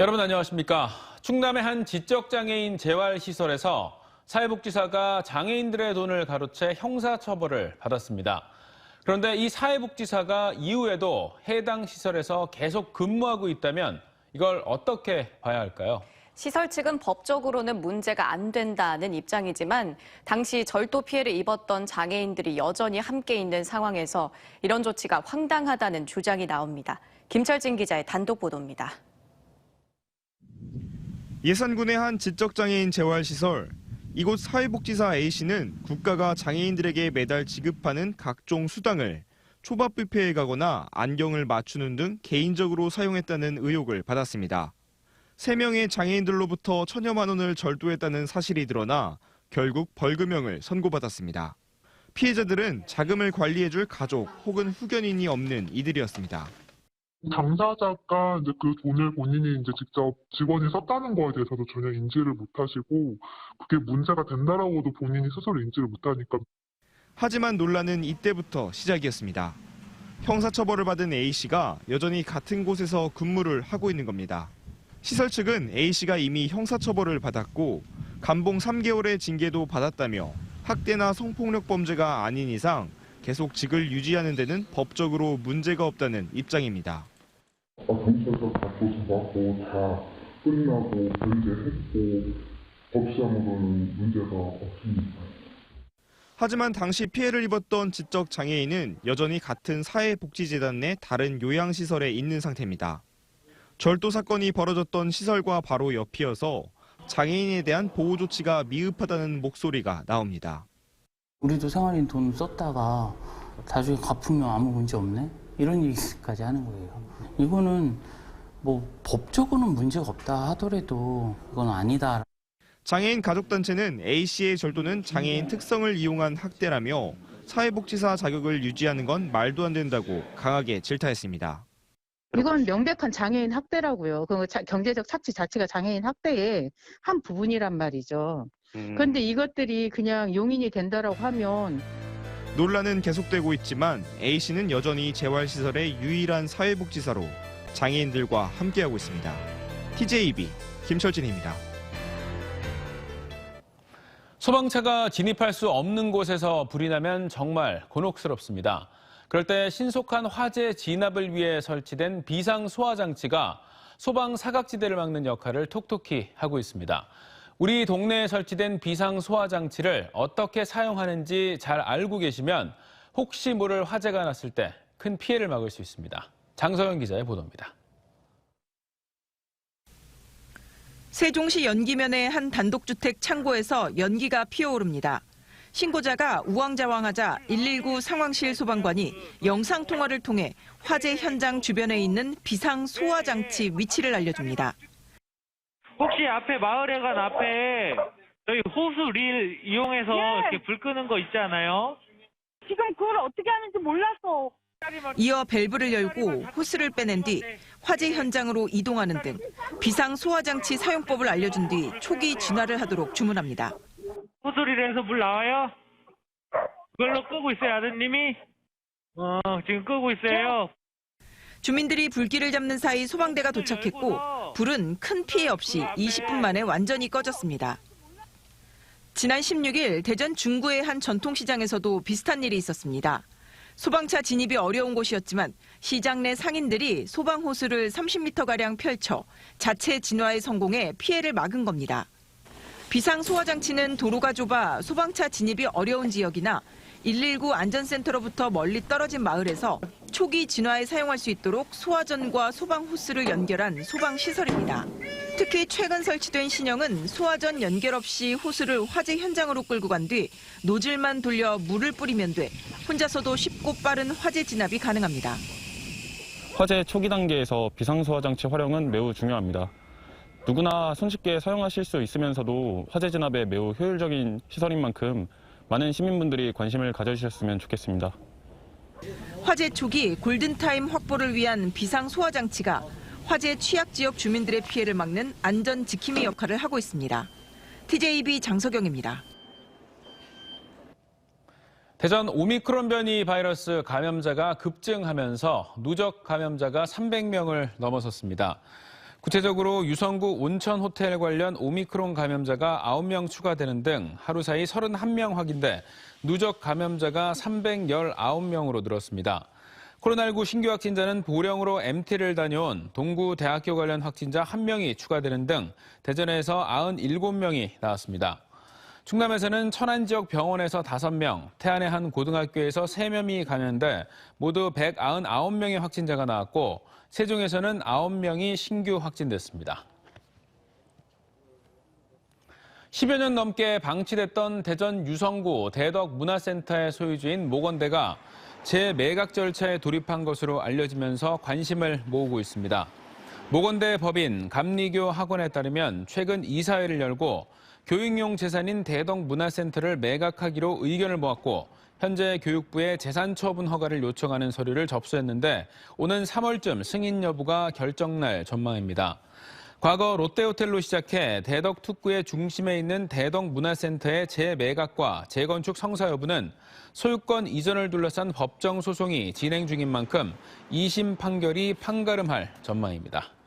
여러분 안녕하십니까? 충남의 한 지적장애인 재활시설에서 사회복지사가 장애인들의 돈을 가로채 형사처벌을 받았습니다. 그런데 이 사회복지사가 이후에도 해당 시설에서 계속 근무하고 있다면 이걸 어떻게 봐야 할까요? 시설 측은 법적으로는 문제가 안 된다는 입장이지만 당시 절도 피해를 입었던 장애인들이 여전히 함께 있는 상황에서 이런 조치가 황당하다는 주장이 나옵니다. 김철진 기자의 단독 보도입니다. 예산군의 한 지적장애인 재활시설. 이곳 사회복지사 A씨는 국가가 장애인들에게 매달 지급하는 각종 수당을 초밥 뷔페에 가거나 안경을 맞추는 등 개인적으로 사용했다는 의혹을 받았습니다. 3명의 장애인들로부터 천여만 원을 절도했다는 사실이 드러나 결국 벌금형을 선고받았습니다. 피해자들은 자금을 관리해줄 가족 혹은 후견인이 없는 이들이었습니다. 당사자가 이제 그 돈을 본인이 이제 직접 직원이 썼다는 거에 대해서도 전혀 인지를 못하시고 그게 문제가 된다라고도 본인이 스스로 인지를 못하니까 하지만 논란은 이때부터 시작이었습니다. 형사처벌을 받은 A씨가 여전히 같은 곳에서 근무를 하고 있는 겁니다. 시설 측은 A씨가 이미 형사처벌을 받았고 감봉 3개월의 징계도 받았다며 학대나 성폭력 범죄가 아닌 이상 계속 직을 유지하는 데는 법적으로 문제가 없다는 입장입니다. 아, 경찰서 다 조사받고 다 끝나고 변제했고 법상으로는 문제가 없습니다. 하지만 당시 피해를 입었던 지적 장애인은 여전히 같은 사회복지재단 내 다른 요양시설에 있는 상태입니다. 절도 사건이 벌어졌던 시설과 바로 옆이어서 장애인에 대한 보호 조치가 미흡하다는 목소리가 나옵니다. 우리도 생활인 돈 썼다가 나중에 갚으면 아무 문제 없네? 이런 얘기까지 하는 거예요. 이거는 뭐 법적으로는 문제가 없다 하더라도 이건 아니다. 장애인 가족단체는 A씨의 절도는 장애인 특성을 이용한 학대라며 사회복지사 자격을 유지하는 건 말도 안 된다고 강하게 질타했습니다. 이건 명백한 장애인 학대라고요. 그 자- 경제적 착취 자체가 장애인 학대의 한 부분이란 말이죠. 그런데 이것들이 그냥 용인이 된다라고 하면 논란은 계속되고 있지만 A씨는 여전히 재활시설의 유일한 사회복지사로 장애인들과 함께하고 있습니다. TJB 김철진입니다. 소방차가 진입할 수 없는 곳에서 불이 나면 정말 곤혹스럽습니다. 그럴 때 신속한 화재 진압을 위해 설치된 비상 소화 장치가 소방 사각지대를 막는 역할을 톡톡히 하고 있습니다. 우리 동네에 설치된 비상 소화 장치를 어떻게 사용하는지 잘 알고 계시면 혹시 모를 화재가 났을 때 큰 피해를 막을 수 있습니다. 장서영 기자의 보도입니다. 세종시 연기면의 한 단독주택 창고에서 연기가 피어오릅니다. 신고자가 우왕좌왕하자 119 상황실 소방관이 영상통화를 통해 화재 현장 주변에 있는 비상 소화 장치 위치를 알려줍니다. 혹시 앞에 마을회관 앞에 저희 호수 릴 이용해서 이렇게 불 끄는 거 있지 않아요? 지금 그걸 어떻게 하는지 몰랐어. 이어 밸브를 열고 호스를 빼낸 뒤 화재 현장으로 이동하는 등 비상 소화 장치 사용법을 알려준 뒤 초기 진화를 하도록 주문합니다. 호수 릴에서 물 나와요? 그걸로 끄고 있어요, 아드님이? 어, 지금 끄고 있어요. 주민들이 불길을 잡는 사이 소방대가 도착했고 불은 큰 피해 없이 20분 만에 완전히 꺼졌습니다. 지난 16일 대전 중구의 한 전통시장에서도 비슷한 일이 있었습니다. 소방차 진입이 어려운 곳이었지만 시장 내 상인들이 소방 호스를 30m가량 펼쳐 자체 진화에 성공해 피해를 막은 겁니다. 비상 소화 장치는 도로가 좁아 소방차 진입이 어려운 지역이나 119 안전센터로부터 멀리 떨어진 마을에서 초기 진화에 사용할 수 있도록 소화전과 소방 호스를 연결한 소방 시설입니다. 특히 최근 설치된 신형은 소화전 연결 없이 호스를 화재 현장으로 끌고 간 뒤 노즐만 돌려 물을 뿌리면 돼 혼자서도 쉽고 빠른 화재 진압이 가능합니다. 화재 초기 단계에서 비상소화장치 활용은 매우 중요합니다. 누구나 손쉽게 사용하실 수 있으면서도 화재 진압에 매우 효율적인 시설인 만큼 많은 시민분들이 관심을 가져주셨으면 좋겠습니다. 화재 초기 골든타임 확보를 위한 비상 소화 장치가 화재 취약 지역 주민들의 피해를 막는 안전 지킴이 역할을 하고 있습니다. TJB 장석영입니다. 대전 오미크론 변이 바이러스 감염자가 급증하면서 누적 감염자가 300명을 넘어섰습니다. 구체적으로 유성구 온천 호텔 관련 오미크론 감염자가 9명 추가되는 등 하루 사이 31명 확인돼 누적 감염자가 319명으로 늘었습니다. 코로나19 신규 확진자는 보령으로 MT를 다녀온 동구 대학교 관련 확진자 1명이 추가되는 등 대전에서 97명이 나왔습니다. 충남에서는 천안 지역 병원에서 5명, 태안의 한 고등학교에서 3명이 감염돼 모두 199명의 확진자가 나왔고 세종에서는 9명이 신규 확진됐습니다. 10여 년 넘게 방치됐던 대전 유성구 대덕 문화센터의 소유주인 모건대가 재매각 절차에 돌입한 것으로 알려지면서 관심을 모으고 있습니다. 모건대 법인 감리교 학원에 따르면 최근 이사회를 열고 교육용 재산인 대덕 문화센터를 매각하기로 의견을 모았고 현재 교육부에 재산 처분 허가를 요청하는 서류를 접수했는데 오는 3월쯤 승인 여부가 결정날 전망입니다. 과거 롯데호텔로 시작해 대덕 특구의 중심에 있는 대덕 문화센터의 재매각과 재건축 성사 여부는 소유권 이전을 둘러싼 법정 소송이 진행 중인 만큼 2심 판결이 판가름할 전망입니다.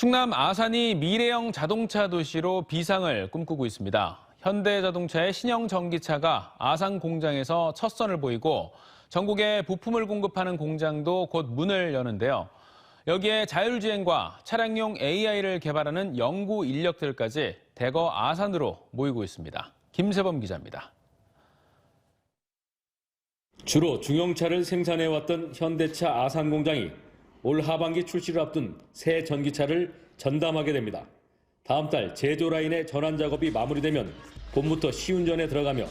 충남 아산이 미래형 자동차 도시로 비상을 꿈꾸고 있습니다. 현대자동차의 신형 전기차가 아산 공장에서 첫 선을 보이고 전국에 부품을 공급하는 공장도 곧 문을 여는데요. 여기에 자율주행과 차량용 AI를 개발하는 연구 인력들까지 대거 아산으로 모이고 있습니다. 김세범 기자입니다. 주로 중형차를 생산해왔던 현대차 아산 공장이 올 하반기 출시를 앞둔 새 전기차를 전담하게 됩니다. 다음 달 제조 라인의 전환 작업이 마무리되면 봄부터 시운전에 들어가며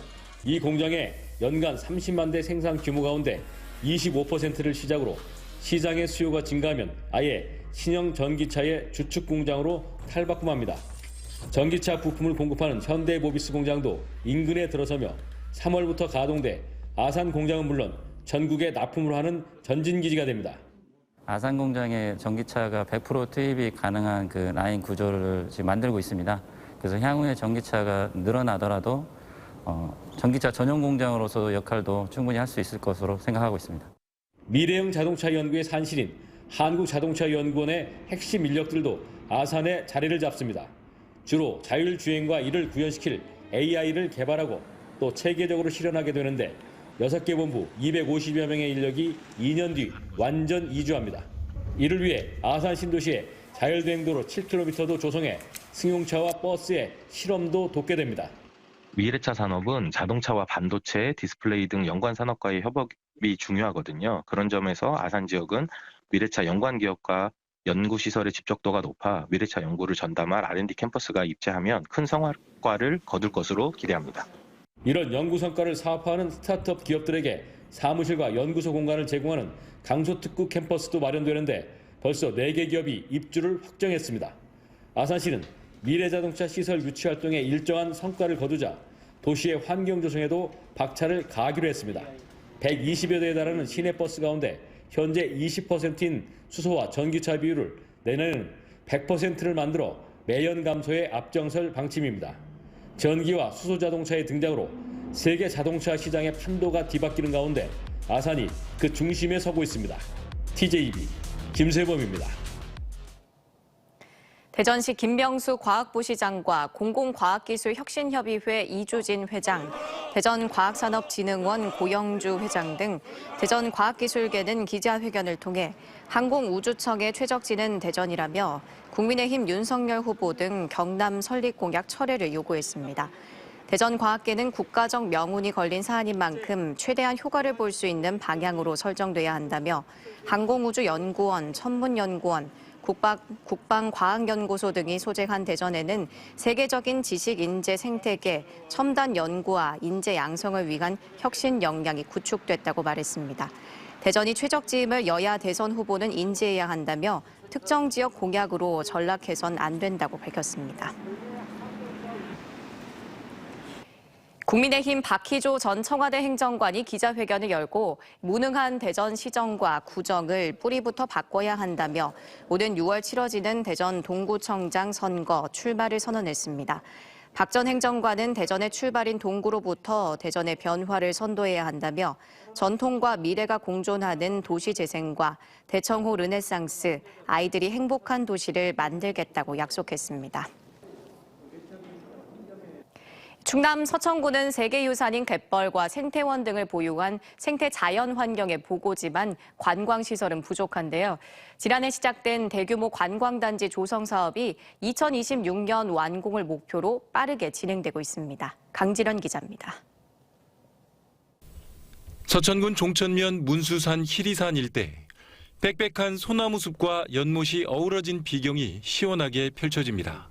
이 공장의 연간 30만 대 생산 규모 가운데 25%를 시작으로 시장의 수요가 증가하면 아예 신형 전기차의 주축 공장으로 탈바꿈합니다. 전기차 부품을 공급하는 현대모비스 공장도 인근에 들어서며 3월부터 가동돼 아산 공장은 물론 전국에 납품을 하는 전진기지가 됩니다. 아산 공장에 전기차가 100% 투입이 가능한 그 라인 구조를 지금 만들고 있습니다. 그래서 향후에 전기차가 늘어나더라도 어, 전기차 전용 공장으로서 역할도 충분히 할 수 있을 것으로 생각하고 있습니다. 미래형 자동차 연구의 산실인 한국자동차연구원의 핵심 인력들도 아산에 자리를 잡습니다. 주로 자율주행과 이를 구현시킬 AI를 개발하고 또 체계적으로 실현하게 되는데 6개 본부 250여 명의 인력이 2년 뒤 완전 이주합니다. 이를 위해 아산 신도시에 자율주행도로 7km도 조성해 승용차와 버스의 실험도 돕게 됩니다. 미래차 산업은 자동차와 반도체, 디스플레이 등 연관 산업과의 협업이 중요하거든요. 그런 점에서 아산 지역은 미래차 연관 기업과 연구 시설의 집적도가 높아 미래차 연구를 전담할 R&D 캠퍼스가 입지하면 큰 성과를 거둘 것으로 기대합니다. 이런 연구 성과를 사업화하는 스타트업 기업들에게 사무실과 연구소 공간을 제공하는 강소특구 캠퍼스도 마련되는데 벌써 4개 기업이 입주를 확정했습니다. 아산시는 미래자동차 시설 유치 활동에 일정한 성과를 거두자 도시의 환경 조성에도 박차를 가하기로 했습니다. 120여 대에 달하는 시내버스 가운데 현재 20%인 수소와 전기차 비율을 내년에는 100%를 만들어 매연 감소에 앞장설 방침입니다. 전기와 수소 자동차의 등장으로 세계 자동차 시장의 판도가 뒤바뀌는 가운데 아산이 그 중심에 서고 있습니다. TJB 김세범입니다. 대전시 김병수 과학부시장과 공공과학기술혁신협의회 이주진 회장, 대전과학산업진흥원 고영주 회장 등 대전과학기술계는 기자회견을 통해 항공우주청의 최적지는 대전이라며 국민의힘 윤석열 후보 등 경남 설립 공약 철회를 요구했습니다. 대전과학계는 국가적 명운이 걸린 사안인 만큼 최대한 효과를 볼 수 있는 방향으로 설정돼야 한다며 항공우주연구원, 천문연구원, 국방, 국방과학연구소 등이 소재한 대전에는 세계적인 지식 인재 생태계, 첨단 연구와 인재 양성을 위한 혁신 역량이 구축됐다고 말했습니다. 대전이 최적지임을 여야 대선 후보는 인지해야 한다며 특정 지역 공약으로 전락해선 안 된다고 밝혔습니다. 국민의힘 박희조 전 청와대 행정관이 기자회견을 열고 무능한 대전 시정과 구정을 뿌리부터 바꿔야 한다며 오는 6월 치러지는 대전 동구청장 선거 출마를 선언했습니다. 박 전 행정관은 대전의 출발인 동구로부터 대전의 변화를 선도해야 한다며 전통과 미래가 공존하는 도시 재생과 대청호 르네상스, 아이들이 행복한 도시를 만들겠다고 약속했습니다. 충남 서천군은 세계유산인 갯벌과 생태원 등을 보유한 생태 자연 환경의 보고지만 관광시설은 부족한데요. 지난해 시작된 대규모 관광단지 조성 사업이 2026년 완공을 목표로 빠르게 진행되고 있습니다. 강지련 기자입니다. 서천군 종천면 문수산 희리산 일대 빽빽한 소나무 숲과 연못이 어우러진 비경이 시원하게 펼쳐집니다.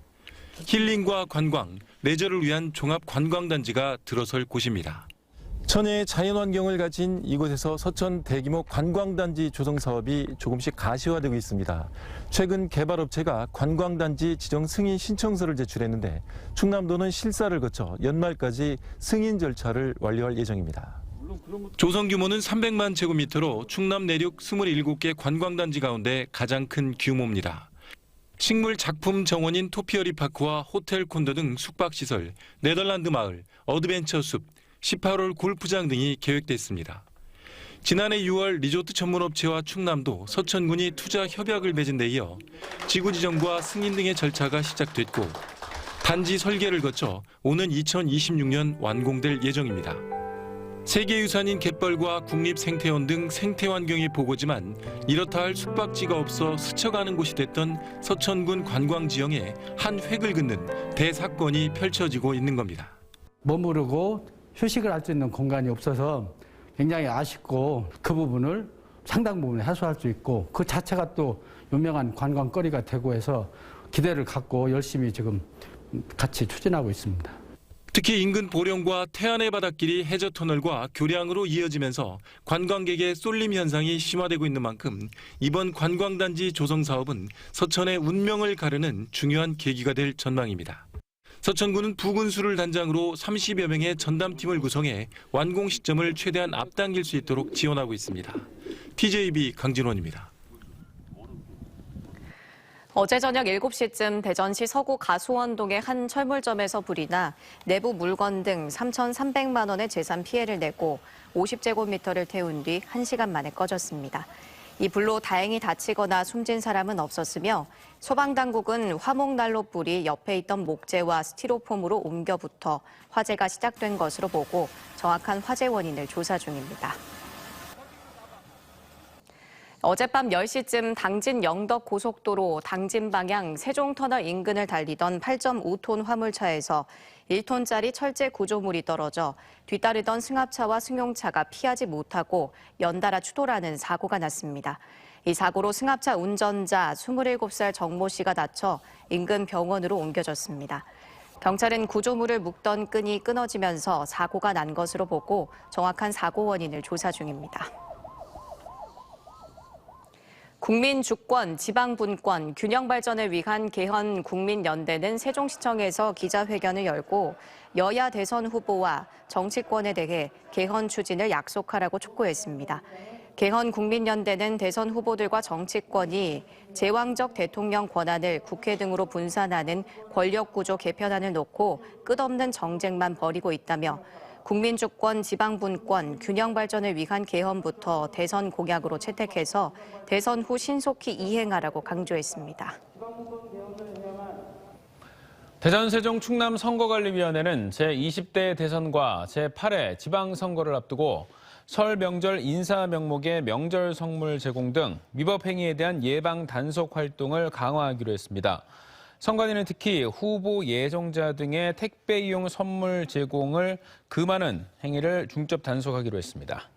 힐링과 관광, 레저를 위한 종합 관광단지가 들어설 곳입니다. 천혜의 자연환경을 가진 이곳에서 서천 대규모 관광단지 조성 사업이 조금씩 가시화되고 있습니다. 최근 개발업체가 관광단지 지정 승인 신청서를 제출했는데 충남도는 실사를 거쳐 연말까지 승인 절차를 완료할 예정입니다. 조성 규모는 300만 제곱미터로 충남 내륙 27개 관광단지 가운데 가장 큰 규모입니다. 식물 작품 정원인 토피어리 파크와 호텔 콘도 등 숙박시설, 네덜란드 마을, 어드벤처 숲, 18홀 골프장 등이 계획됐습니다. 지난해 6월 리조트 전문업체와 충남도 서천군이 투자 협약을 맺은 데 이어 지구 지정과 승인 등의 절차가 시작됐고 단지 설계를 거쳐 오는 2026년 완공될 예정입니다. 세계유산인 갯벌과 국립생태원 등 생태환경이 보고지만 이렇다 할 숙박지가 없어 스쳐가는 곳이 됐던 서천군 관광지형에 한 획을 긋는 대사건이 펼쳐지고 있는 겁니다. 머무르고 휴식을 할 수 있는 공간이 없어서 굉장히 아쉽고 그 부분을 상당 부분 해소할 수 있고 그 자체가 또 유명한 관광거리가 되고 해서 기대를 갖고 열심히 지금 같이 추진하고 있습니다. 특히 인근 보령과 태안의 바닷길이 해저 터널과 교량으로 이어지면서 관광객의 쏠림 현상이 심화되고 있는 만큼 이번 관광단지 조성 사업은 서천의 운명을 가르는 중요한 계기가 될 전망입니다. 서천군은 부군수를 단장으로 30여 명의 전담팀을 구성해 완공 시점을 최대한 앞당길 수 있도록 지원하고 있습니다. TJB 강진원입니다. 어제 저녁 7시쯤 대전시 서구 가수원동의 한 철물점에서 불이 나 내부 물건 등 3,300만 원의 재산 피해를 내고 50제곱미터를 태운 뒤 1시간 만에 꺼졌습니다. 이 불로 다행히 다치거나 숨진 사람은 없었으며 소방당국은 화목난로 불이 옆에 있던 목재와 스티로폼으로 옮겨 붙어 화재가 시작된 것으로 보고 정확한 화재 원인을 조사 중입니다. 어젯밤 10시쯤 당진 영덕 고속도로 당진 방향 세종터널 인근을 달리던 8.5톤 화물차에서 1톤짜리 철제 구조물이 떨어져 뒤따르던 승합차와 승용차가 피하지 못하고 연달아 추돌하는 사고가 났습니다. 이 사고로 승합차 운전자 27살 정모 씨가 다쳐 인근 병원으로 옮겨졌습니다. 경찰은 구조물을 묶던 끈이 끊어지면서 사고가 난 것으로 보고 정확한 사고 원인을 조사 중입니다. 국민 주권, 지방 분권, 균형 발전을 위한 개헌 국민연대는 세종시청에서 기자회견을 열고 여야 대선 후보와 정치권에 대해 개헌 추진을 약속하라고 촉구했습니다. 개헌 국민연대는 대선 후보들과 정치권이 제왕적 대통령 권한을 국회 등으로 분산하는 권력구조 개편안을 놓고 끝없는 정쟁만 벌이고 있다며 국민주권, 지방분권, 균형 발전을 위한 개헌부터 대선 공약으로 채택해서 대선 후 신속히 이행하라고 강조했습니다. 대전 세종 충남 선거관리위원회는 제20대 대선과 제8회 지방선거를 앞두고 설 명절 인사 명목의 명절 선물 제공 등 위법 행위에 대한 예방 단속 활동을 강화하기로 했습니다. 선관위는 특히 후보 예정자 등의 택배 이용 선물 제공을 금하는 행위를 중점 단속하기로 했습니다.